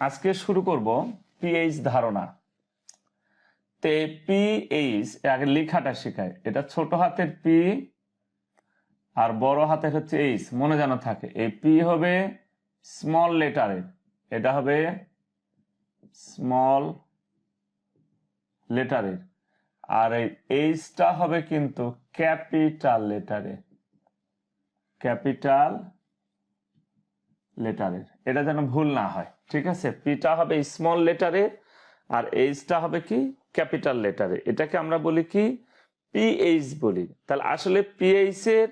আজকে শুরু করব পিএইচ ধারণা। তে পিএইচ আগে লেখাটা শেখায়। এটা ছোট হাতের পি আর বড় হাতের হচ্ছে এইচ। মনে যেন থাকে। এই পি হবে স্মল লেটারের এটা হবে স্মল লেটারের আর এই এইচটা হবে কিন্তু ক্যাপিটাল লেটারে ক্যাপিটাল লেটারের এটা যেন ভুল না হয়। ঠিক আছে? পিটা হবে স্মল লেটারের আর এইচটা হবে কি? ক্যাপিটাল লেটারে এটাকে আমরা বলি কি? পিএইচ বলি। তাহলে আসলে পিএইচ এর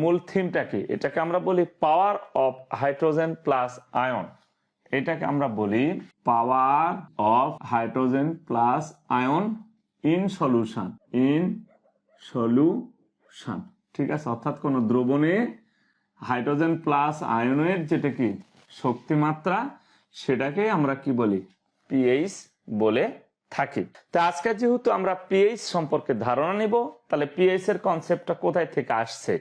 মূল থিমটা কি? এটাকে আমরা বলি power of hydrogen plus ion এটাকে আমরা বলি power of hydrogen plus ion in solution in solution ঠিক আছে? অর্থাৎ কোন দ্রবণে হাইড্রোজেন প্লাস আয়নের যেটা কি? শক্তিমাত্রা সেটাকে আমরা কি বলি? পিএইচ বলে থাকি। তা আজকে যেহেতু আমরা পিএইচ সম্পর্কে ধারণা নিব, তাহলে পিএইচ এর কনসেপ্টটা কোথায় থেকে আসছে?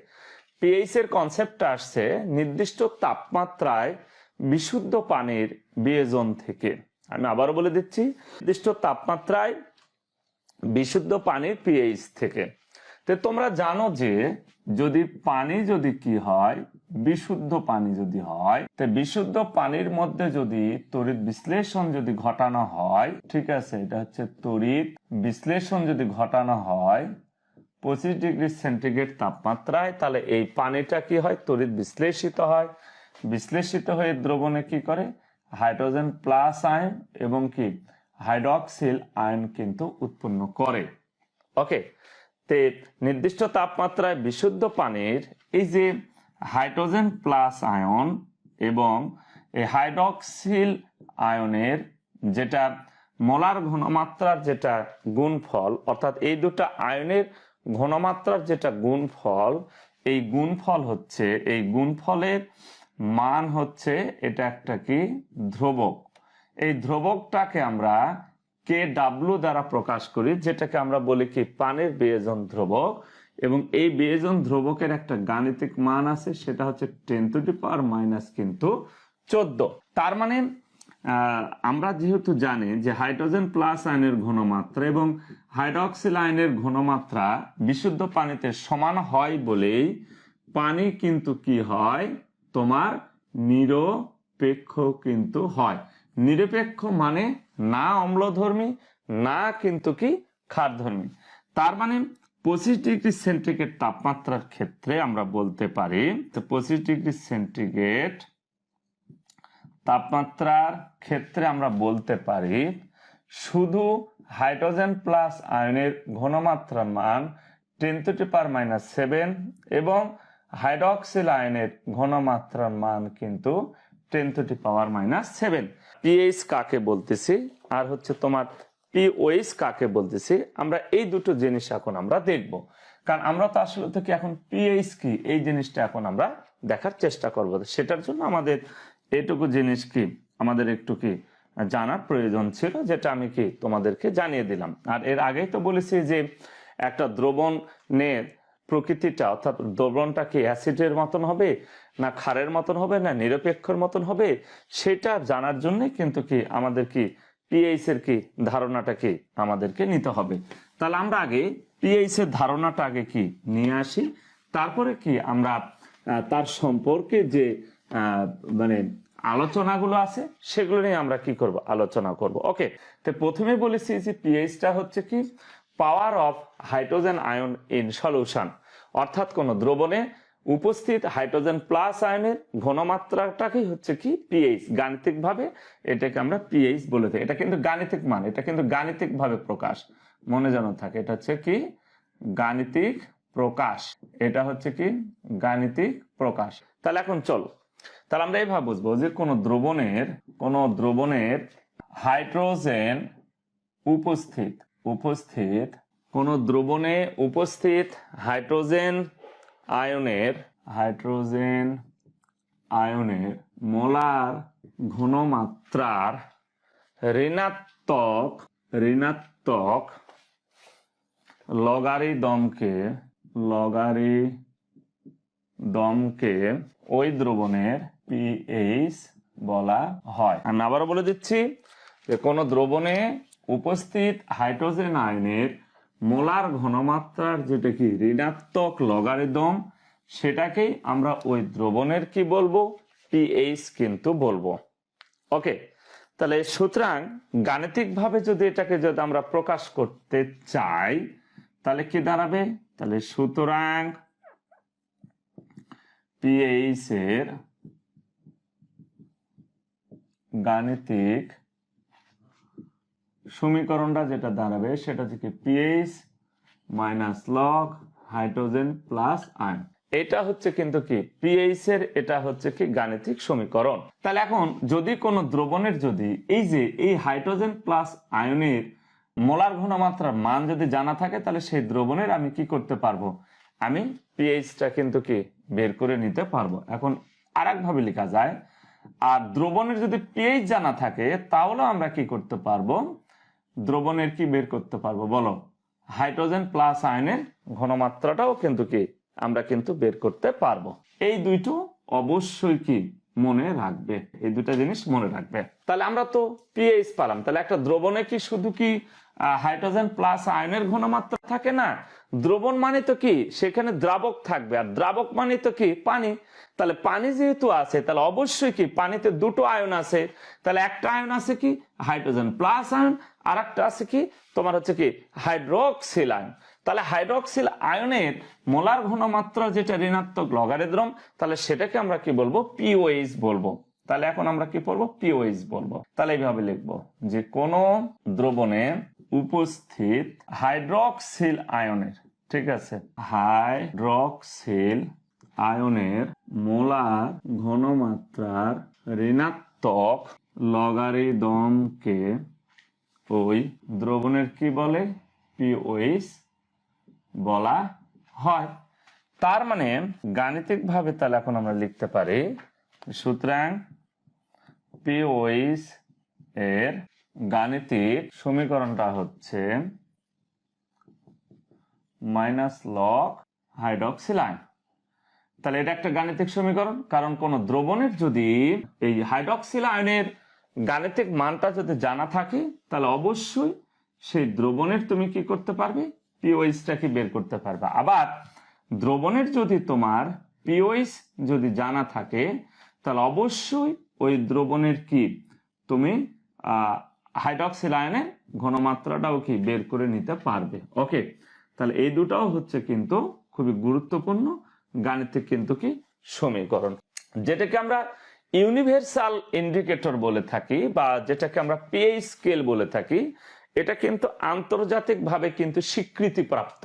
পিএইচ এর কনসেপ্টটা আসছে নির্দিষ্ট তাপমাত্রায় বিশুদ্ধ পানির বিয়োজন থেকে। আমি আবারও বলে দিচ্ছি, নির্দিষ্ট তাপমাত্রায় বিশুদ্ধ পানির পিএইচ থেকে। তোমরা জানো যে যদি পানি যদি কি হয়, বিশুদ্ধ পানি যদি হয়, তো বিশুদ্ধ পানির মধ্যে যদি তড়িৎ বিশ্লেষণ যদি ঘটানো হয়, ঠিক আছে, এটা হচ্ছে তড়িৎ বিশ্লেষণ যদি ঘটানো হয়, পঁচিশ ডিগ্রি সেন্টিগ্রেড তাপমাত্রায়, তাহলে এই পানিটা কি হয়? তড়িৎ বিশ্লেষিত হয়। বিশ্লেষিত হয়ে দ্রবণে কি করে? হাইড্রোজেন প্লাস আয়ন এবং কি? হাইড্রক্সিল আয়ন কিন্তু উৎপন্ন করে। ওকে তে নির্দিষ্ট তাপমাত্রায় বিশুদ্ধ পানির এই যে হাইড্রোজেন প্লাস আয়ন এবং এই হাইড্রক্সিল আয়নের যেটা মোলার ঘনমাত্রার যেটা গুণফল, অর্থাৎ এই দুটো আয়নের ঘনমাত্রার যেটা গুণফল, এই গুণফল হচ্ছে, এই গুণফলের মান হচ্ছে এটা একটা কি? ধ্রুবক। এই ধ্রুবকটাকে আমরা কে ডাব্লু দ্বারা প্রকাশ করি, যেটাকে আমরা বলি কি পানির বিয়োজন ধ্রুবক। এবং এই বিয়োজন ধ্রুবকের একটা গাণিতিক মান আছে, সেটা হচ্ছে ten to the power minus কিন্তু চোদ্দ। তার মানে আমরা যেহেতু জানি যে হাইড্রোজেন প্লাস আয়নের ঘনমাত্রা এবং হাইড্রক্সিল আয়নের ঘনমাত্রা বিশুদ্ধ পানিতে সমান হয় বলেই পানি কিন্তু কি হয়? তোমার নিরপেক্ষ কিন্তু হয়। নিরপেক্ষ মানে না অম্লধর্মী, না কিন্তু কি ক্ষারধর্মী। তার মানে পঁচিশ ডিগ্রি সেন্টিগ্রেড তাপমাত্রার ক্ষেত্রে আমরা বলতে পারি, তো পঁচিশ ডিগ্রি সেন্টিগ্রেড তাপমাত্রার ক্ষেত্রে আমরা বলতে পারি, শুধু হাইড্রোজেন প্লাস আয়নের ঘনমাত্রার মান ten to power minus seven এবং হাইড্রক্সিল আয়নের ঘনমাত্রার মান কিন্তু ten to the power minus seven pH কাকে বলতেছি? আর হচ্ছে তোমার পিওএইচ কাকে বলতেছি? আমরা এই দুটো জিনিস এখন আমরা দেখব। কারণ আমরা তো আসলে থেকে এখন পিএইচ কি? এই জিনিসটা এখন আমরা দেখার চেষ্টা করব। সেটার জন্য আমাদের এটুকু জিনিস কি? আমাদের একটু কি জানার প্রয়োজন ছিল, যেটা আমি কি তোমাদেরকে জানিয়ে দিলাম। আর এর আগেই তো বলেছি যে একটা দ্রবণের প্রকৃতিটা অর্থাৎ দ্রবণটা কি অ্যাসিডের মতন হবে না ক্ষারের মতন হবে না নিরপেক্ষর মতন হবে? সেটা জানার জন্য কিন্তু কি আমাদের কি পিএইচ এর কি ধারণাটা কি আমাদেরকে নিতে হবে। তাহলে আমরা আগে পিএইচ এর ধারণাটা আগে কি নিয়ে আসি? তারপরে কি আমরা তার সম্পর্কে যে মানে আলোচনাগুলো আছে সেগুলো নিয়ে আমরা কি করব? আলোচনা করব। ওকে, তো প্রথমে বলেছি যে পিএইচটা হচ্ছে কি power of hydrogen ion in solution অর্থাৎ কোন দ্রবণে উপস্থিত হাইড্রোজেন প্লাস আয়নের ঘনমাত্রাটাকেই হচ্ছে কি? পিএইচ গাণিতিক ভাবে এটাকে আমরা পিএইচ বলে থাকি। এটা কিন্তু গাণিতিক মান, এটা কিন্তু গাণিতিক ভাবে প্রকাশ। মনে যেন থাকে, এটা হচ্ছে কি? গাণিতিক প্রকাশ। এটা হচ্ছে কি? গাণিতিক প্রকাশ। তাহলে এখন চলো। তাহলে আমরা এইভাবে বুঝব যে কোন দ্রবণের কোন দ্রবণের হাইড্রোজেন উপস্থিত উপস্থিত কোন দ্রবণে উপস্থিত হাইড্রোজেন আয়নের হাইড্রোজেন আয়নের মোলার ঘনমাত্রার ঋণাত্মক ঋণাত্মক লগারিদমকে লগারি দমকে ওই দ্রবণের পিএইচ বলা হয়। আমি আবারও বলে দিচ্ছি যে কোনো দ্রবণে উপস্থিত হাইড্রোজেন আয়নের মোলার ঘনমাত্রার যেটা কি ঋণাত্মক লগারিদম, সেটাকেই আমরা ওই দ্রবণের কি বলব? পিএইচ কিন্তু বলব। ওকে তাহলে সুতরাং গাণিতিকভাবে যদি এটাকে যদি আমরা প্রকাশ করতে চাই, তাহলে কি দাঁড়াবে? তাহলে সুতরাং পিএইচ এর গাণিতিক সমীকরণটা যেটা দাঁড়াবে সেটা থেকে pH minus log hydrogen plus ion এটা হচ্ছে কিন্তু কি? পিএইচ এর এটা হচ্ছে কি গাণিতিক সমীকরণ। তাহলে এখন যদি কোনো দ্রবণের যদি এই যে এই হাইড্রোজেন প্লাস আয়নের মোলার ঘনমাত্রার মান যদি জানা থাকে, তাহলে সেই দ্রবণের আমি কি করতে পারব? আমি পিএইচটা কিন্তু কি বের করে নিতে পারব। এখন আর ভাবে লেখা যায়, আর দ্রবণের যদি পিএইচ জানা থাকে তাহলে আমরা কি করতে পারব? দ্রবণের কি বের করতে পারব? বলো। হাইড্রোজেন প্লাস আয়নের ঘনমাত্রাটাও কিন্তু কি আমরা কিন্তু বের করতে পারব। এই দুইটো অবশ্যই কি মনে রাখবে। এই দুটা জিনিস মনে রাখবে। তাহলে আমরা তো পিএইচ পালাম। তাহলে একটা দ্রবণে কি শুধু কি হাইড্রোজেন প্লাস আয়নের ঘনমাত্রা থাকে না? দ্রবণ মানে তো কি? সেখানে দ্রাবক থাকবে। আর দ্রাবক মানে তো কি? পানি। তাহলে পানি যেহেতু আছে, তাহলে অবশ্যই কি? পানিতে দুটো আয়ন আছে। তাহলে একটা আয়ন আছে কি? হাইড্রোজেন প্লাস আয়ন আর একটা আছে কি? তোমার হচ্ছে কি? হাইড্রোক্সিল আয়ন তাহলে হাইড্রক্সিল আয়নের মোলার ঘনমাত্রা যেটা ঋণাত্মক লগারিদ্রম তাহলে সেটাকে আমরা কি বলব? পিওএইচ বলব। তাহলে এখন আমরা কি পড়ব? পিওএইচ বলব। তাহলে এইভাবে লিখব যে কোন দ্রবণে উপস্থিত হাইড্রক্সিল আয়নের, ঠিক আছে? হাইড্রক্সিল আয়নের মোলার ঘনমাত্রার ঋণাত্মক লগারিদমকে ওই দ্রবণের কি বলে? পিওএইচ বলা হয়। তার মানে গাণিতিক ভাবে তাহলে এখন আমরা লিখতে পারি, সুতরাং পিওএইচ এর গাণিতিক সমীকরণটা হচ্ছে মাইনাস লগ হাইড্রক্সিলাইন। তাহলে এটা একটা গাণিতিক সমীকরণ, কারণ কোন দ্রবণের যদি এই হাইড্রক্সিল আয়নের গাণিতিক মানটা যদি জানা থাকে, তাহলে অবশ্যই সেই দ্রবণের তুমি কি করতে পারবে? পিওইসটাকে বের করতে পারবে। আবার দ্রবণের যদি তোমার পিওইস যদি জানা থাকে, তাহলে অবশ্যই ওই দ্রবণের কি? তুমি হাইড্রক্সিল আয়নের ঘনমাত্রাটাও কি বের করে নিতে পারবে। ওকে, তাহলে এই দুটাও হচ্ছে কিন্তু খুবই গুরুত্বপূর্ণ। গাণিতিক কিন্তু কি? সমীকরণ। যেটাকে আমরা ইউনিভার্সাল ইন্ডিকেটর বলে থাকি বা যেটাকে আমরা পিএইচ স্কেল বলে থাকি এটা কিন্তু আন্তর্জাতিকভাবে কিন্তু স্বীকৃতিপ্রাপ্ত।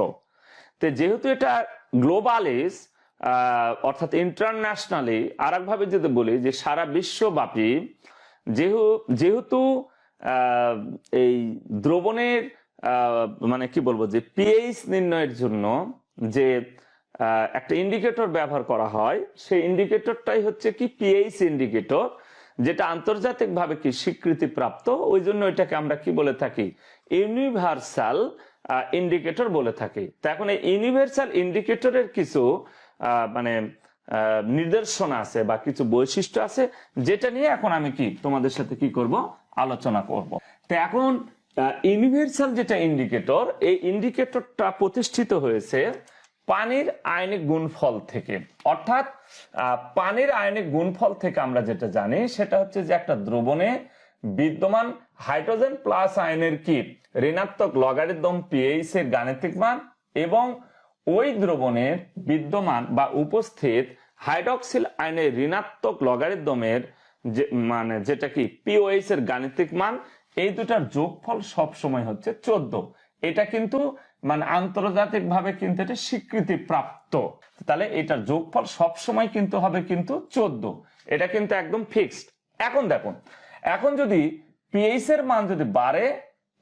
তো যেহেতু এটা গ্লোবালিস অর্থাৎ ইন্টারন্যাশনালি আর একভাবে যদি বলি যে সারা বিশ্বব্যাপী যেহেতু যেহেতু এই দ্রবণের মানে কি বলব যে পিএইচ নির্ণয়ের জন্য যে একটা ইন্ডিকেটর ব্যবহার করা হয়, সেই ইন্ডিকেটরটাই হচ্ছে কি পিএইচ ইন্ডিকেটর যেটা আন্তর্জাতিকভাবে কি স্বীকৃতি প্রাপ্ত ওই জন্য এটাকে আমরা কি বলে থাকি? ইউনিভার্সাল ইন্ডিকেটর বলে থাকি। তো এখন এই ইউনিভার্সাল ইন্ডিকেটরের কিছু মানে নির্দেশনা আছে বা কিছু বৈশিষ্ট্য আছে, যেটা নিয়ে এখন আমি কি তোমাদের সাথে কি করব? আলোচনা করব। তো এখন ইউনিভার্সাল যেটা ইন্ডিকেটর এই ইন্ডিকেটরটা প্রতিষ্ঠিত হয়েছে পানির আয়নিক গুণফল থেকে। অর্থাৎ পানির আয়নিক গুণফল থেকে আমরা যেটা জানি, সেটা হচ্ছে যে একটা দ্রবণে বিদ্যমান হাইড্রোজেন প্লাস আয়নের কি? ঋণাত্মক লগারিদম পিএইচ এর গাণিতিক মান এবং ওই দ্রবণের বিদ্যমান বা উপস্থিত হাইড্রক্সিল আয়নের ঋণাত্মক লগারিদমের যে মানে যেটা কি? পিওএইচ এর গাণিতিক মান। এই দুটার যোগফল সব সময় হচ্ছে চোদ্দ। এটা কিন্তু মানে আন্তর্জাতিক ভাবে কিন্তু এটা স্বীকৃতি প্রাপ্ত তাহলে এটার যোগফল সব সময় কিন্তু হবে কিন্তু চোদ্দ। এটা কিন্তু একদম ফিক্সড। এখন দেখো এখন যদি পিএইচ এর মান যদি বাড়ে,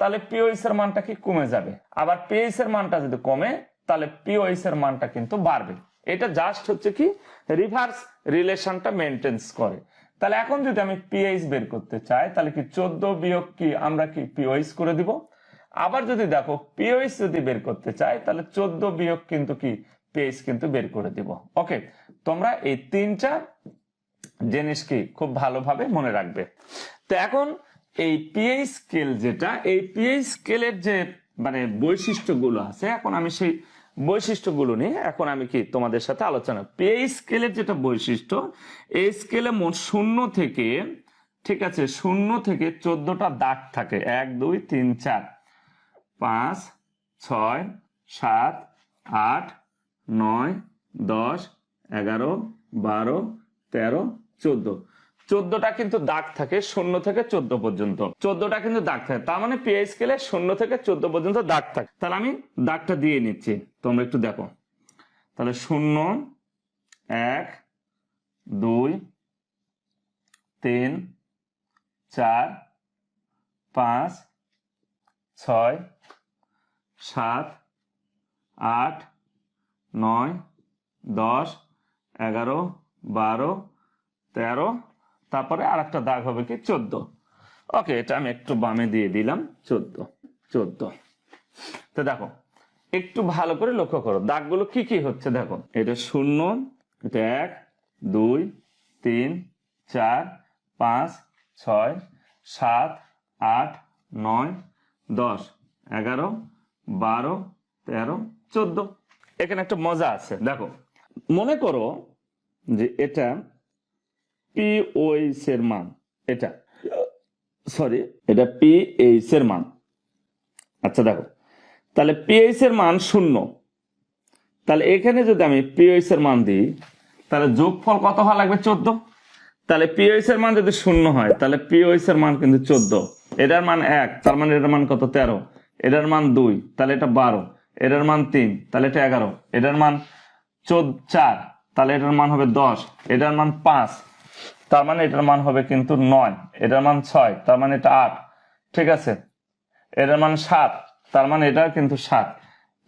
তাহলে পিওএইচ এর মানটা কি কমে যাবে? আবার পিএইচ এর মানটা যদি কমে, তাহলে পিওএইচ এর মানটা কিন্তু বাড়বে। এটা জাস্ট হচ্ছে কি? রিভার্স রিলেশনটা মেনটেন্স করে। তাহলে এখন যদি আমি পিএইচ বের করতে চাই, তাহলে কি চোদ্দ বিয়োগ কি? আমরা কি পিওএইচ করে দিব? আবার যদি দেখো পিওএইচ যদি বের করতে চাই তাহলে চোদ্দ বিয়োগ কিন্তু কি? পিএইচ কিন্তু বের করে দিব। ওকে তোমরা এই তিনটা জিনিস কি খুব ভালোভাবে মনে রাখবে। তো এখন এই পিএইচ স্কেল যেটা, এই পিএইচ স্কেলের যে মানে বৈশিষ্ট্যগুলো আছে, এখন আমি সেই বৈশিষ্ট্যগুলো নিয়ে এখন আমি কি তোমাদের সাথে আলোচনা। পিএইচ স্কেলের যেটা বৈশিষ্ট্য, এই স্কেলে মোট শূন্য থেকে, ঠিক আছে, শূন্য থেকে চোদ্দটা দাগ থাকে। এক, দুই, তিন, চার। পাঁচ, ছয়, সাত, আট, নয়, দশ, এগারো, বারো, তেরো, চোদ্দ। চোদ্দটা কিন্তু দাগ থাকে শূন্য থেকে চোদ্দ পর্যন্ত। চোদ্দটা কিন্তু দাগ থাকে। তার মানে পিআই স্কেলে শূন্য থেকে চোদ্দ পর্যন্ত দাগ থাকে। তাহলে আমি দাগটা দিয়ে নিচ্ছি। তোমরা একটু দেখো। তাহলে শূন্য, এক, দুই, তিন, চার, পাঁচ ছয়, সাত, আট, নয়, দশ, এগারো, বারো, তেরো, তারপরে আর একটা দাগ হবে কি? চোদ্দ। ওকে, এটা আমি একটু বামে দিয়ে দিলাম। চোদ্দ চোদ্দ। তো দেখো, একটু ভালো করে লক্ষ্য করো, দাগগুলো কি কি হচ্ছে দেখো। এটা শূন্য, এটা এক, দুই, তিন, চার, পাঁচ, ছয়, সাত, আট, নয় দশ, এগারো, বারো, তেরো, চোদ্দ। এখানে একটা মজা আছে। দেখো, মনে করো যে এটা পি ওইস এর মান। এটা সরি এটা পি এইচ এর মান। আচ্ছা দেখো, তাহলে পিএইচ এর মান শূন্য। তাহলে এখানে যদি আমি পিএইচ এর মান দিই, তাহলে যোগফল কত হওয়া লাগবে চোদ্দ? তাহলে পিওএস এর মান যদি শূন্য হয়, তাহলে পিওএস এর মান কিন্তু চোদ্দ। এটার মান এক তার মানে এটার মান কত তেরো এটার মান দুই তাহলে এটা বারো এটার মান তিন তাহলে এটা এগারো এটার মান চোদ্দ চার তাহলে এটার মান হবে দশ এটার মান পাঁচ তার মানে এটার মান হবে কিন্তু নয় এটার মান ছয় তার মানে এটা আট ঠিক আছে এটার মান সাত তার মানে এটা কিন্তু সাত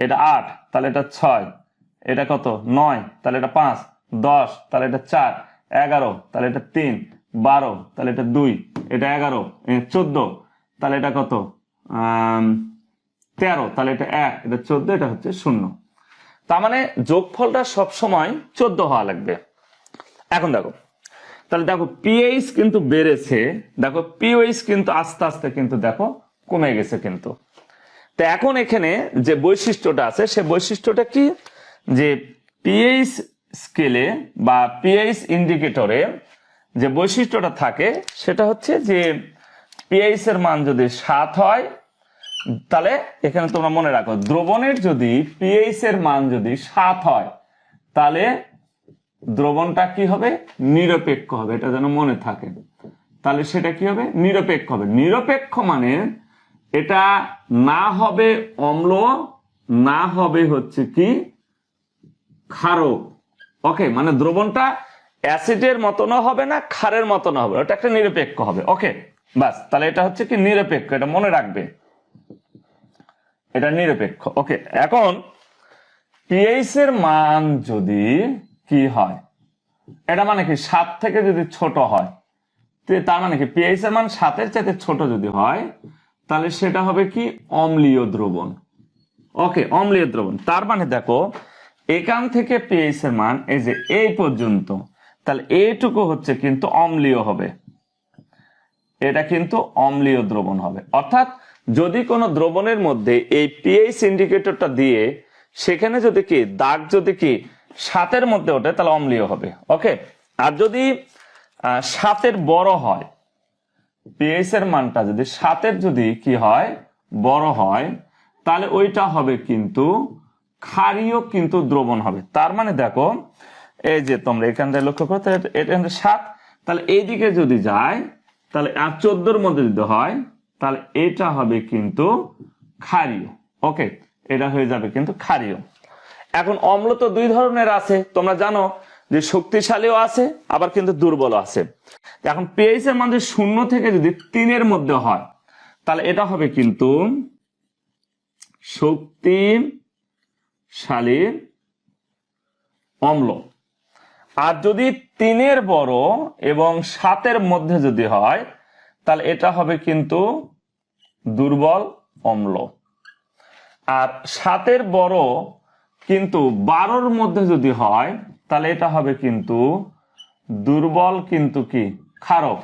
এটা আট তাহলে এটা ছয় এটা কত নয় তাহলে এটা পাঁচ দশ তাহলে এটা চার এগারো তাহলে এটা তিন বারো, তাহলে এটা দুই, এটা এগারো চোদ্দ, তাহলে এটা কত? তেরো, তাহলে এটা এক, এটা চোদ্দ, এটা হচ্ছে শূন্য। তার মানে যোগফলটা সবসময় চোদ্দ হওয়া লাগবে। এখন দেখো, তাহলে দেখো পিএইচ কিন্তু বেড়েছে, দেখো পিওইচ কিন্তু আস্তে আস্তে কিন্তু দেখো কমে গেছে কিন্তু। তো এখন এখানে যে বৈশিষ্ট্যটা আছে, সে বৈশিষ্ট্যটা কি? যে পিএইচ স্কেলে বা পিএইচ ইন্ডিকেটরে যে বৈশিষ্ট্যটা থাকে, সেটা হচ্ছে যে পিএইচ এর মান যদি সাত হয়, তাহলে এখানে তোমরা মনে রাখো, দ্রবণের যদি পিএইচ এর মান যদি সাত হয়, তাহলে দ্রবণটা কি হবে? নিরপেক্ষ হবে, এটা যেন মনে থাকে। তাহলে সেটা কি হবে? নিরপেক্ষ হবে। নিরপেক্ষ মানে এটা না হবে অম্ল, না হবে হচ্ছে কি? ক্ষারক। ওকে মানে দ্রবণটা অ্যাসিডের মতনও হবে না, ক্ষারের মতনও হবে ওটা একটা নিরপেক্ষ হবে। ওকে, বাস, তাহলে এটা হচ্ছে কি নিরপেক্ষ, এটা মনে রাখবে। এটা নিরপেক্ষ। ওকে, এখন পিএইচ এর মান যদি কি হয়, এটা মানে কি সাত থেকে যদি ছোট হয় তার মানে কি পিএইচ এর মান সাতের চাইতে ছোট যদি হয়, তাহলে সেটা হবে কি অম্লীয় দ্রবণ। ওকে, অম্লীয় দ্রবণ। তার মানে দেখো, এখান থেকে পিএইচ এর মান এই যে এই পর্যন্ত তাহলে এইটুকু হচ্ছে কিন্তু অম্লীয় হবে। এটা কিন্তু অম্লীয় দ্রবণ হবে। অর্থাৎ যদি কোনো দ্রবণের মধ্যে এই পিএইচ ইন্ডিকেটরটা দিয়ে সেখানে যদি কি দাগ যদি কি সাতের মধ্যে ওঠে, তাহলে অম্লীয় হবে। ওকে? আর যদি সাতের বড় হয় পিএইচ এর মানটা যদি সাতের যদি কি হয়, বড় হয়, তাহলে ওইটা হবে কিন্তু ক্ষারীয় কিন্তু দ্রবণ হবে। তার মানে দেখো এই যে তোমরা এখান থেকে লক্ষ্য করো এটা সাত। তাহলে এইদিকে যদি যায়, তাহলে আর চোদ্দোর মধ্যে যদি হয়, তাহলে এটা হবে কিন্তু ক্ষারীয়। ওকে এটা হয়ে যাবে কিন্তু ক্ষারীয়। এখন অম্ল তো দুই ধরনের আছে, তোমরা জানো যে শক্তিশালীও আছে, আবার কিন্তু দুর্বল আছে। এখন পিএইচ এর মান শূন্য থেকে যদি তিনের মধ্যে হয়, তাহলে এটা হবে কিন্তু শক্তিশালী অম্ল। আর যদি তিনের বড় এবং সাতের মধ্যে যদি হয়, তাহলে এটা হবে কিন্তু দুর্বল অম্ল। আর সাতের বড় কিন্তু বারোর মধ্যে যদি হয়, তাহলে এটা হবে কিন্তু দুর্বল কিন্তু কি? খারক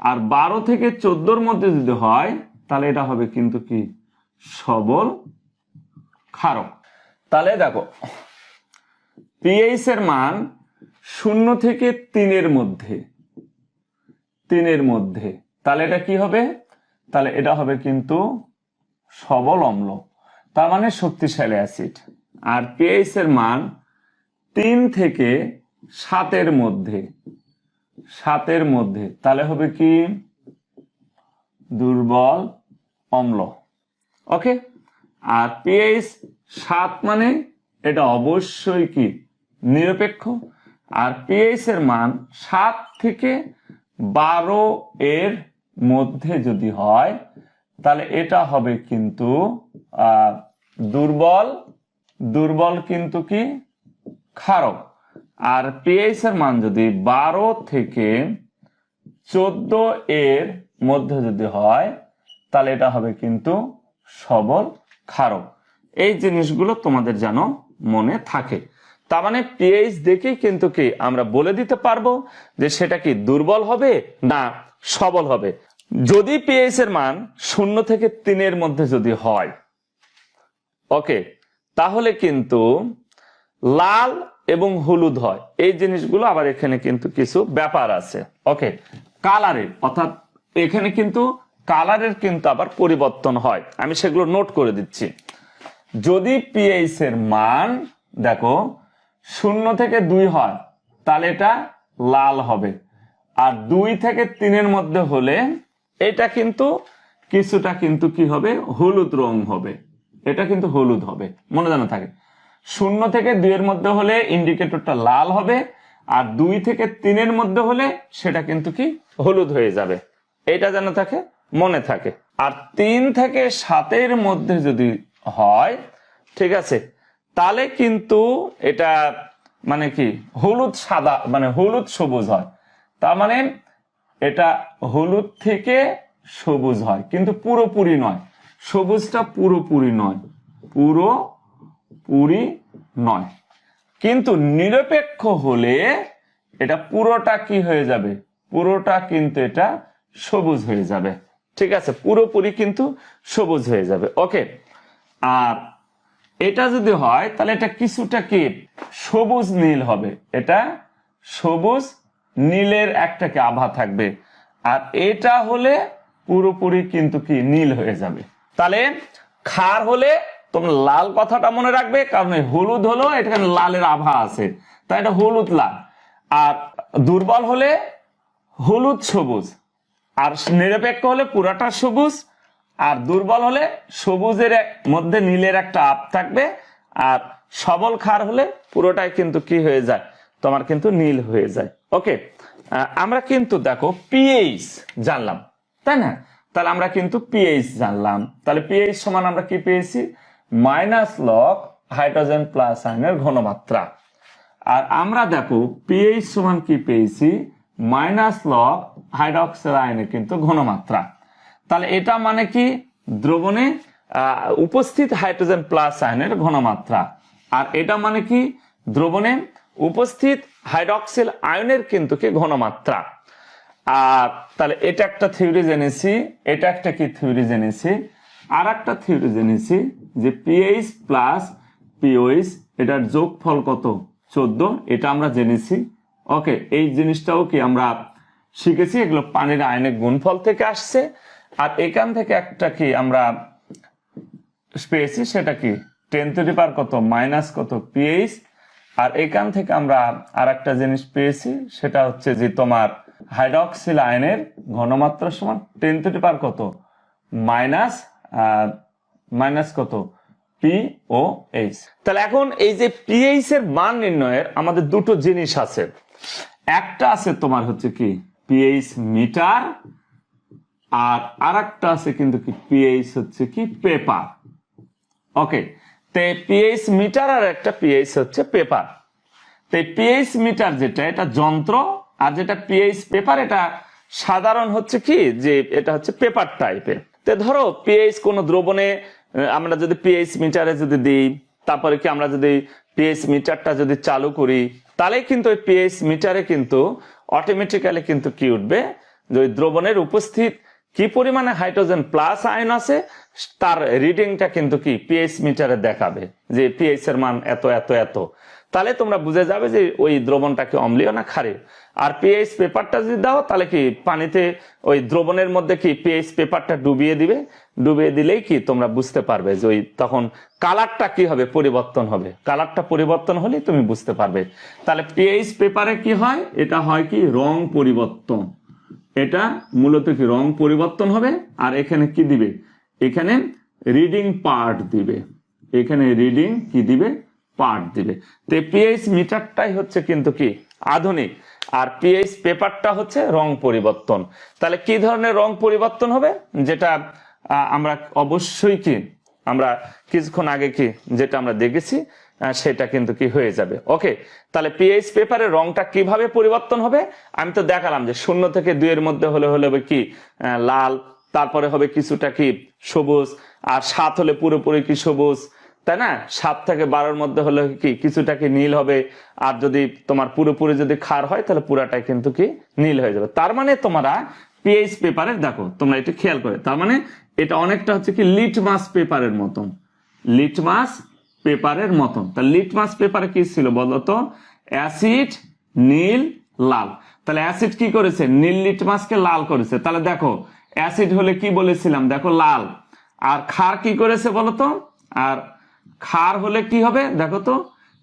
আর বারো থেকে চোদ্দোর মধ্যে যদি হয়, তাহলে এটা হবে কিন্তু কি? সবল খারক তাহলে দেখো পিএইচ এর মান শূন্য থেকে তিনের মধ্যে। তিনের মধ্যে। তাহলে এটা কি হবে? তাহলে এটা হবে কিন্তু সবল অম্ল। তার মানে শক্তিশালী অ্যাসিড। আর পিএইচ এর মান তিন থেকে সাতের মধ্যে। সাতের মধ্যে। তাহলে হবে কি? দুর্বল অম্ল। ওকে? আর পিএইচ সাত মানে এটা অবশ্যই কি? নিরপেক্ষ। আর পিএইচ এর মান সাত থেকে বারো এর মধ্যে যদি হয়, তাহলে এটা হবে কিন্তু দুর্বল। দুর্বল কিন্তু কি? খারক আর পিএইচ এর মান যদি বারো থেকে চোদ্দ এর মধ্যে যদি হয়, তাহলে এটা হবে কিন্তু সবল খারক এই জিনিসগুলো তোমাদের যেন মনে থাকে। তার মানে পিএইচ দেখেই কিন্তু কি আমরা বলে দিতে পারব যে সেটা কি দুর্বল হবে না সবল হবে? যদি পিএইচ এর মান শূন্য থেকে তিনের মধ্যে যদি হয় ওকে তাহলে কিন্তু লাল এবং হলুদ হয়। এই জিনিসগুলো আবার এখানে কিন্তু কিছু ব্যাপার আছে ওকে কালারের, অর্থাৎ এখানে কিন্তু কালারের কিন্তু আবার পরিবর্তন হয়। আমি সেগুলো নোট করে দিচ্ছি। যদি পিএইচ এর মান, দেখো শূন্য থেকে দুই হয়, তাহলে এটা লাল হবে। আর দুই থেকে তিনের মধ্যে হলে এটা কিন্তু, কিছুটা কিন্তু কি হবে? হলুদ রং হবে। এটা কিন্তু হলুদ হবে। মনে জানা থাকে। শূন্য থেকে দুইয়ের মধ্যে হলে ইন্ডিকেটরটা লাল হবে, আর দুই থেকে তিনের মধ্যে হলে সেটা কিন্তু কি? হলুদ হয়ে যাবে। এটা যেন থাকে, মনে থাকে। আর তিন থেকে সাতের মধ্যে যদি হয়, ঠিক আছে তাহলে কিন্তু এটা মানে কি? হলুদ সাদা মানে হলুদ সবুজ হয়। তার মানে এটা হলুদ থেকে সবুজ হয়। কিন্তু পুরোপুরি নয়। সবুজটা পুরোপুরি নয়। পুরো পুরি নয়। কিন্তু নিরপেক্ষ হলে এটা পুরোটা কি হয়ে যাবে? পুরোটা কিন্তু এটা সবুজ হয়ে যাবে। ঠিক আছে? পুরোপুরি কিন্তু সবুজ হয়ে যাবে। ওকে। আর এটা যদি হয়, তাহলে এটা কিছুটা কি? সবুজ নীল হবে। এটা সবুজ নীলের একটা কি আভা থাকবে। আর এটা হলে পুরোপুরি কিন্তু কি? নীল হয়ে যাবে। তাহলে খার হলে তোমরা লাল কথাটা মনে রাখবে, কারণ হলুদ হলো এখানে লালের আভা আছে। তাই এটা হলুদ লাল। আর দুর্বল হলে হলুদ সবুজ। আর নিরপেক্ষ হলে পুরাটা সবুজ। আর দুর্বল হলে সবুজের মধ্যে নীলের একটা আপ থাকবে, আর সবল খার হলে পুরোটাই কিন্তু কি হয়ে যায়? তোমার কিন্তু নীল হয়ে যায়। ওকে আমরা কিন্তু দেখো পিএইচ জানলাম, তাই না? তাহলে আমরা কিন্তু পিএইচ জানলাম। তাহলে পিএইচ সমান আমরা কি পেয়েছি? মাইনাস লক হাইড্রোজেন প্লাস আয়নের ঘনমাত্রা। আর আমরা দেখো পিএইচ সমান কি পেয়েছি? মাইনাস লক হাইড্রক্সাইড আয়নের কিন্তু ঘনমাত্রা। তাহলে এটা মানে কি? দ্রবণে উপস্থিত হাইড্রোজেন প্লাস আয়নের ঘনমাত্রা। আর এটা মানে কি? দ্রবণে উপস্থিত হাইড্রক্সিল আয়নের কিন্তু কি? ঘনমাত্রা। আর তাহলে এটা একটা থিওরি জেনেছি, এটা একটা কি থিওরি জেনেছি? আর একটা থিওরি জেনেছি যে পিএইচ প্লাস পিওইচ, এটার যোগফল কত? চোদ্দ। এটা আমরা জেনেছি। ওকে, এই জিনিসটাও কি আমরা শিখেছি? এগুলো পানির আয়নের গুণফল থেকে আসছে। আর এখান থেকে একটা কি আমরা পেয়েছি? সেটা কি? টেন দি পাওয়ার কত? মাইনাস কত? পিএইচ আর এখান থেকে আমরা আর একটা জিনিস পেয়েছি, সেটা হচ্ছে যে তোমার হাইড্রক্সিল আয়নের ঘনমাত্রা সমান টেন দি পাওয়ার কত? মাইনাস মাইনাস কত? পি ও এইচ তাহলে এখন এই যে পিএইচ এর মান নির্ণয়ের আমাদের দুটো জিনিস আছে। একটা আছে তোমার হচ্ছে কি? পিএইচ মিটার আর আরেকটা আছে কিন্তু কি পিএইচ হচ্ছে কি পেপার ওকে তে পিএইচ মিটার আর একটা পিএইচ হচ্ছে পেপার তো পিএইচ মিটার যেটা, এটা যন্ত্র, আর যেটা পিএইচ পেপার এটা সাধারণ হচ্ছে কি, যে এটা হচ্ছে পেপার টাইপের তো ধরো পিএইচ কোন দ্রবণে আমরা যদি পিএইচ মিটারে যদি দিই, তারপরে কি আমরা যদি পিএইচ মিটারটা যদি চালু করি, তাহলে কিন্তু ওই পিএইচ মিটারে কিন্তু অটোমেটিক্যালি কিন্তু কি উঠবে, যে ওই দ্রবণের উপস্থিত কি পরিমাণে হাইড্রোজেন প্লাস আয়ন আছে, তার রিডিংটা কিন্তু কি? পিএইচ মিটারে দেখাবে যে পিএইচ এর মান এত এত এত। তাহলে তোমরা বুঝে যাবে যে ওই দ্রবণটা কি অম্লীয় না ক্ষারীয়? আর পিএইচ পেপারটা যদি দাও, তাহলে কি পানিতে ওই দ্রবণের মধ্যে কি পিএইচ পেপারটা ডুবিয়ে দিবে? ডুবিয়ে দিলেই কি তোমরা বুঝতে পারবে যে ওই তখন কালারটা কি হবে, পরিবর্তন হবে। কালারটা পরিবর্তন হলেই তুমি বুঝতে পারবে। তাহলে পিএইচ পেপারে কি হয়? এটা হয় কি? রং পরিবর্তন। এটা মূলত কি রং পরিবর্তন হবে? আর এখানে কি দিবে? এখানে রিডিং পার্ট দিবে। এখানে রিডিং কি দিবে? পার্ট দিবে। তো পিএইচ মিটারটাই হচ্ছে কিন্তু কি? আধুনিক। আর পিএইচ পেপারটা হচ্ছে রং পরিবর্তন। তাহলে কি ধরনের রং পরিবর্তন হবে? যেটা আমরা অবশ্যই কি, আমরা কিছুক্ষণ আগে কি, যেটা আমরা দেখেছি সেটা কিন্তু কি হয়ে যাবে। ওকে তাহলে পিএইচ পেপারের রংটা কীভাবে পরিবর্তন হবে? আমি তো দেখালাম যে শূন্য থেকে দুইয়ের মধ্যে হলে হলে কি লাল, তারপরে হবে কিছুটা কি সবুজ, আর সাত হলে পুরোপুরি কি সবুজ, তাই না? সাত থেকে বারোর মধ্যে হলে কি কিছুটা কি নীল হবে, আর যদি তোমার পুরোপুরি যদি খার হয়, তাহলে পুরাটাই কিন্তু কি নীল হয়ে যাবে। তার মানে তোমরা পিএইচ পেপারের দেখো, তোমরা এটা খেয়াল করে, তার মানে এটা অনেকটা হচ্ছে কি লিটমাস পেপারের মতন। লিটমাস পেপারের মতন। তা লিটমাস পেপারে কি ছিল বলতো? অ্যাসিড, নীল, লাল। তাহলে অ্যাসিড কি করেছে? নীল লিটমাসকে লাল করেছে। তাহলে দেখো, অ্যাসিড হলে কি বলেছিলাম? দেখো, লাল। আর খার কি করেছে বলতো? আর খার হলে কি হবে? দেখো তো,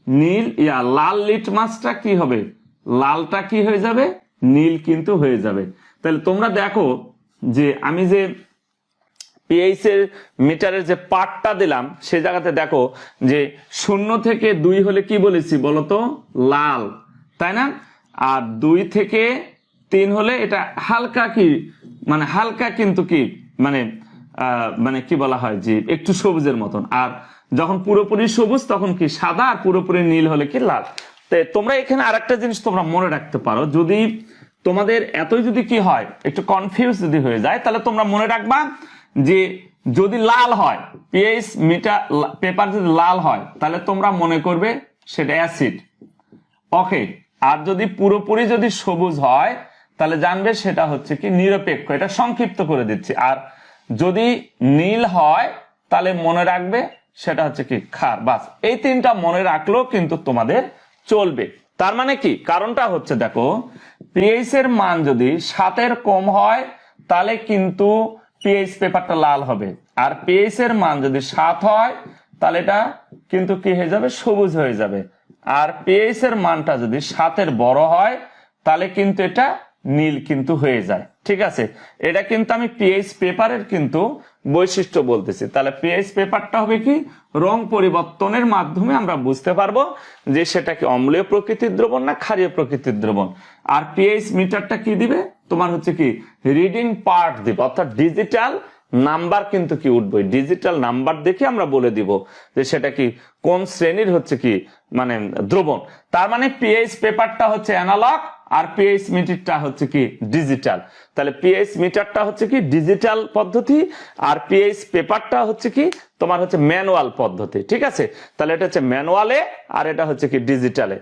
নীল, ইয়া, লাল লিটমাসটা কি হবে? লালটা কি হয়ে যাবে? নীল কিন্তু হয়ে যাবে। তাহলে তোমরা দেখো যে আমি যে পিএইচ এর মিটারের যে পার্টটা দিলাম, সে জায়গাতে দেখো যে শূন্য থেকে দুই হলে কি বলেছি বলতো? লাল, তাই না? আর দুই থেকে তিন হলে এটা হালকা কি মানে হালকা কিন্তু কি মানে মানে কি বলা হয় যে একটু সবুজের মতন। আর যখন পুরোপুরি সবুজ, তখন কি সাদা, আর পুরোপুরি নীল হলে কি লাল। তোমরা এখানে আরেকটা জিনিস তোমরা মনে রাখতে পারো, যদি তোমাদের এতই যদি কি হয়, একটু কনফিউজ যদি হয়ে যায়, তাহলে তোমরা মনে রাখবা যে যদি লাল হয় পিএইচ মিটার পেপার যদি লাল হয়, তাহলে তোমরা মনে করবে সেটা অ্যাসিড ওকে আর যদি পুরোপুরি যদি সবুজ হয়, তাহলে জানবে সেটা হচ্ছে কি নিরপেক্ষ। এটা সংক্ষিপ্ত করে দিচ্ছি। আর যদি নীল হয়, তাহলে মনে রাখবে সেটা হচ্ছে কি ক্ষার। বাস, এই তিনটা মনে রাখলেও কিন্তু তোমাদের চলবে। তার মানে কি? কারণটা হচ্ছে দেখো পিএইচ এর মান যদি সাতের কম হয়, তাহলে কিন্তু পিএইচ পেপারটা লাল হবে। আর পিএইচ এর মান যদি সাত হয়, তাহলে এটা কিন্তু কি হয়ে যাবে? সবুজ হয়ে যাবে। আর পিএইচ এর মানটা যদি সাতের বড় হয়, তাহলে কিন্তু এটা নীল কিন্তু হয়ে যায়। ঠিক আছে? এটা কিন্তু আমি পিএইচ পেপারের কিন্তু বৈশিষ্ট্য বলতেছি। তাহলে পিএইচ পেপারটা হবে কি? রং পরিবর্তনের মাধ্যমে আমরা বুঝতে পারব যে সেটা কি অম্লীয় প্রকৃতির দ্রবণ না ক্ষারীয় প্রকৃতির দ্রবণ। আর পিএইচ মিটারটা কি দিবে? তোমার হচ্ছে কি রিডিং পার্ট দিবে। অর্থাৎ ডিজিটাল নাম্বার কিন্তু কি উঠবে? ডিজিটাল নাম্বার দেখে আমরা বলে দিব যে সেটা কি, কোন শ্রেণির হচ্ছে কি মানে দ্রবণ। তার মানে পিএইচ পেপারটা হচ্ছে অ্যানালগ আর পিএইচ মিটারটা হচ্ছে কি ডিজিটাল তাহলে পিএইচ মিটারটা হচ্ছে কি ডিজিটাল পদ্ধতি আর পিএইচ পেপারটা হচ্ছে কি, তোমার হচ্ছে ম্যানুয়াল পদ্ধতি। ঠিক আছে? তাহলে এটা হচ্ছে ম্যানুয়ালে আর এটা হচ্ছে কি ডিজিটালে